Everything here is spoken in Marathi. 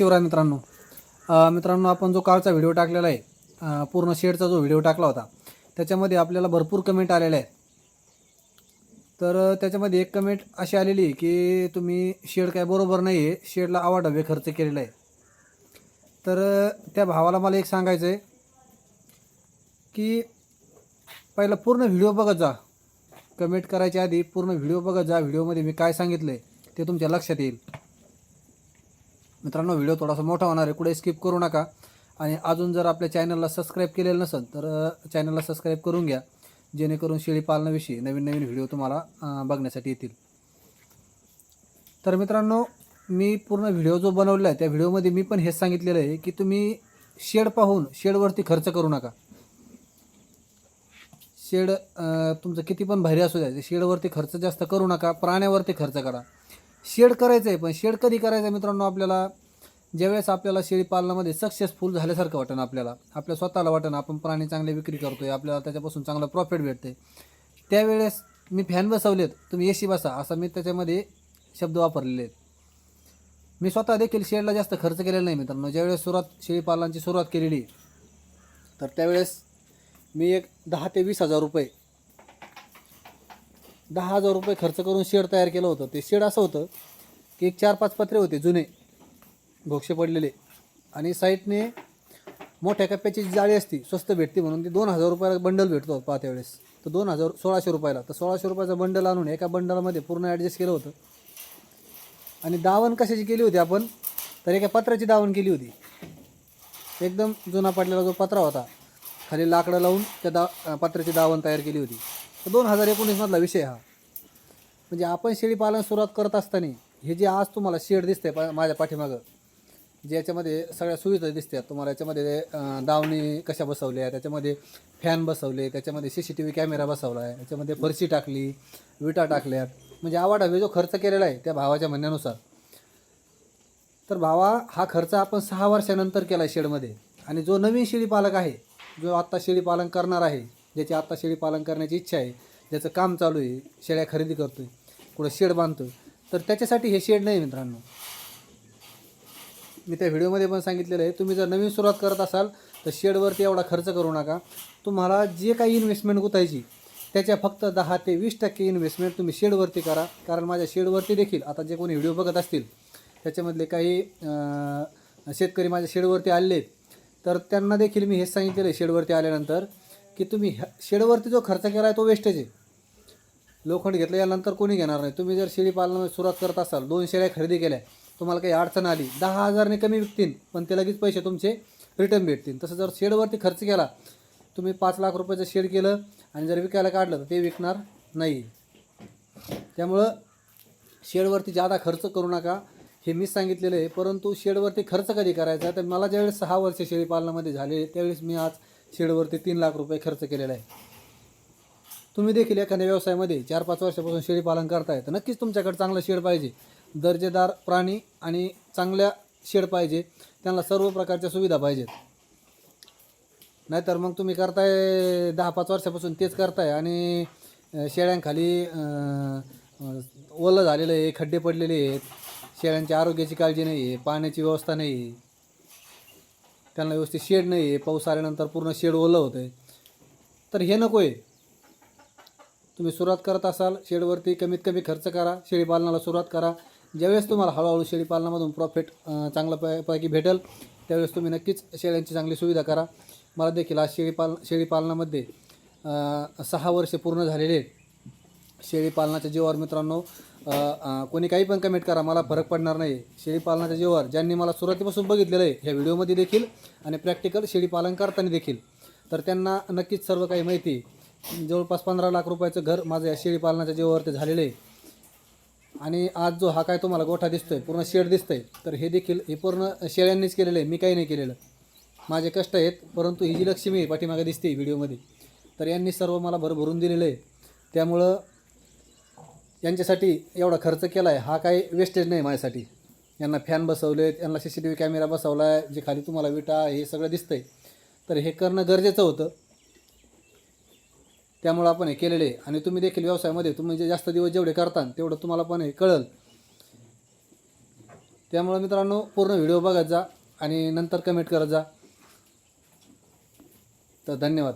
शिवराय मित्रांनो. मित्रांनो आपण जो कालचा व्हिडिओ टाकलेला आहे पूर्ण शेडचा जो व्हिडिओ टाकला होता त्याच्यामध्ये आपल्याला भरपूर कमेंट आलेल्या आहेत. तर त्याच्यामध्ये एक कमेंट अशी आलेली की तुम्ही शेड काय बरोबर नाही आहे शेडला आवाढव्य खर्च केलेला आहे. तर त्या भावाला मला एक सांगायचं आहे की पहिला पूर्ण व्हिडिओ बघत जा. कमेंट करायच्या आधी पूर्ण व्हिडिओ बघत जा. व्हिडिओमध्ये मी काय सांगितलं आहे ते तुमच्या लक्षात येईल. मित्रांनो व्हिडिओ थोडासा मोठा होणार आहे. कुठे स्किप करू नका. आणि अजून जर आपल्या चॅनलला सबस्क्राईब केलेलं नसेल तर चॅनलला सबस्क्राईब करून घ्या. जेणेकरून शेळी पालनाविषयी नवीन नवीन व्हिडिओ तुम्हाला बघण्यासाठी येतील. तर मित्रांनो मी पूर्ण व्हिडिओ जो बनवलेला आहे त्या व्हिडिओमध्ये मी पण हेच सांगितलेलं आहे की तुम्ही शेड पाहून शेडवरती खर्च करू नका. शेड तुमचं किती पण भारी असू द्या शेडवरती खर्च जास्त करू नका प्राण्यावरती खर्च करा. शेड करायचं आहे पण शेड कधी करायचं आहे मित्रांनो आपल्याला? ज्यावेळेस आपल्याला शेळी पालनामध्ये सक्सेसफुल झाल्यासारखं वाटेल आपल्याला. आपल्या स्वतःला वाटेल आपण प्राणी चांगले विक्री करतो आहे आपल्याला त्याच्यापासून चांगलं प्रॉफिट भेटते त्यावेळेस मी फॅन बसवलेत तुम्ही ए बसा असा मी त्याच्यामध्ये शब्द वापरलेले आहेत. मी स्वतः देखील शेडला जास्त खर्च केलेला नाही मित्रांनो. ज्यावेळेस सुरुवात शेळी पालनाची सुरुवात केलेली तर त्यावेळेस मी एक दहा ते वीस हजार रुपये दहा हजार रुपये खर्च करून शेड तयार केलं होतं. ते शेड असं होतं की एक चार पाच पत्रे होते जुने भोक्षे पडलेले. आणि साईडने मोठ्या कप्प्याची जी जाळी असती स्वस्त भेटते म्हणून ती दोन हजार रुपयाला बंडल भेटतो पहा त्यावेळेस. तर दोन हजार सोळाशे रुपयाला. तर सोळाशे रुपयाचा बंडल आणून एका बंडलमध्ये पूर्ण ॲडजस्ट केलं होतं. आणि दावण कशाची केली होती आपण? तर एका पत्राची दावण केली होती. एकदम जुना पडलेला जो पत्रा होता खाली लाकडं लावून त्या दा पत्राची पत्र्याची दावण तयार केली होती. दोन हजार एकोणीसमधला विषय हा. म्हणजे आपण शेळीपालन सुरुवात करत असताना हे जे आज तुम्हाला शेड दिसते पा माझ्या पाठीमागं जे याच्यामध्ये सगळ्या सुविधा दिसतात. तुम्हाला याच्यामध्ये दावणी कशा बसवल्या त्याच्यामध्ये फॅन बसवले त्याच्यामध्ये C C T V camera बसवला आहे त्याच्यामध्ये फरशी टाकली विटा टाकल्यात. म्हणजे आवाढावे जो खर्च केलेला आहे त्या भावाच्या म्हणण्यानुसार. तर भावा हा खर्च आपण सहा वर्षानंतर केला आहे शेडमध्ये. आणि जो नवीन शेळीपालक आहे जो आत्ता शेळीपालन करणार आहे ज्याची आत्ता शेळी पालन करण्याची इच्छा आहे ज्याचं काम चालू आहे शेळ्या खरेदी करतो आहे कुठं शेड बांधतो तर त्याच्यासाठी हे शेड नाही मित्रांनो. मी त्या व्हिडिओमध्ये पण सांगितलेलं आहे तुम्ही जर नवीन सुरुवात करत असाल तर शेडवरती एवढा खर्च करू नका. तुम्हाला जे काही इन्व्हेस्टमेंट गुतायची त्याच्या फक्त दहा ते वीस टक्के इन्व्हेस्टमेंट तुम्ही शेडवरती करा. कारण माझ्या शेडवरती देखील आता जे कोणी व्हिडिओ बघत असतील त्याच्यामधले काही शेतकरी माझ्या शेडवरती आलेले आहेत तर त्यांना देखील मी हेच सांगितलेलं आहे शेडवरती आल्यानंतर की तुम्ही ह्या शेडवरती जो खर्च केला आहे तो वेस्टेज आहे. लोखंड घेतलं यानंतर कोणी घेणार नाही. तुम्ही जर शेळी पालनामध्ये सुरुवात करत असाल दोन शेळ्या खरेदी केल्या तुम्हाला काही अडचण आली दहा हजारने कमी विकतील पण ते लगेच पैसे तुमचे रिटर्न भेटतील. तसं जर शेडवरती खर्च केला तुम्ही पाच लाख रुपयाचं शेड केलं आणि जर विकायला काढलं तर ते विकणार नाही. त्यामुळं शेडवरती जादा खर्च करू नका हे मीच सांगितलेलं आहे. परंतु शेडवरती खर्च कधी करायचा? तर मला ज्यावेळेस सहा वर्ष शेळीपालनामध्ये झाले त्यावेळेस मी आज शेडवरती तीन लाख रुपये खर्च केलेला आहे. तुम्ही देखील एखाद्या व्यवसायामध्ये चार पाच वर्षापासून शेळी पालन करताय तर नक्कीच तुमच्याकडे चांगलं शेड पाहिजे. दर्जेदार प्राणी आणि चांगल्या शेड पाहिजे. त्यांना सर्व प्रकारच्या सुविधा पाहिजेत. नाहीतर मग तुम्ही करताय दहा पाच वर्षापासून तेच करताय आणि शेळ्यांखाली ओलं झालेलं आहे खड्डे पडलेले आहेत. शेळ्यांच्या आरोग्याची काळजी नाही आहे पाण्याची व्यवस्था नाही आहे. त्यांना व्यवस्थित शेड नाही आहे. पाऊस आल्यानंतर पूर्ण शेड ओलं होतं आहे तर हे नको आहे तुम्ही सुरुवात करत असाल शेडवरती कमीत कमी खर्च करा शेळीपालनाला सुरुवात करा. ज्यावेळेस तुम्हाला हळूहळू शेळीपालनामधून प्रॉफिट चांगलं पै पैकी भेटेल त्यावेळेस तुम्ही नक्कीच शेळ्यांची चांगली सुविधा करा. मला देखील आज शेळीपाल शेळीपालनामध्ये सहा वर्षे पूर्ण झालेले आहेत. शेळीपालनाच्या जीवावर मित्रांनो कोणी काही पण कमेंट करा मला फरक पडणार नाही शेळीपालनाच्या जीवावर ज्यांनी मला सुरुवातीपासून बघितलेलं आहे ह्या व्हिडिओमध्ये देखील आणि प्रॅक्टिकल शेळीपालन करताना देखील. तर त्यांना नक्कीच सर्व काही माहिती आहे. जवळपास पंधरा लाख रुपयाचं घर माझं या शेळीपालनाच्या जीवावरती झालेलं आहे. आणि आज जो हा काय तुम्हाला गोठा दिसतोय पूर्ण शेड दिसतंय तर हे देखील हे पूर्ण शेळ्यांनीच केलेलं आहे मी काही नाही केलेलं. माझे कष्ट आहेत परंतु ही जी लक्ष्मी आहे पाठीमागे दिसते व्हिडिओमध्ये तर यांनी सर्व मला भरभरून दिलेलं आहे. त्यामुळं यांच्यासाठी एवढा खर्च केला आहे हा काही वेस्टेज नाही माझ्यासाठी. यांना फॅन बसवलेत यांना C C T V camera बसवला आहे जे खाली तुम्हाला विटा हे सगळं दिसतं आहे तर हे करणं गरजेचं होतं. त्यामुळं आपण हे केलेले आहे. आणि तुम्ही देखील व्यवसायामध्ये तुम्ही जे जास्त दिवस जेवढे करता तेवढं तुम्हाला पण हे कळल. त्यामुळं मित्रांनो पूर्ण व्हिडिओ बघत जा आणि नंतर कमेंट करत जा. तर धन्यवाद.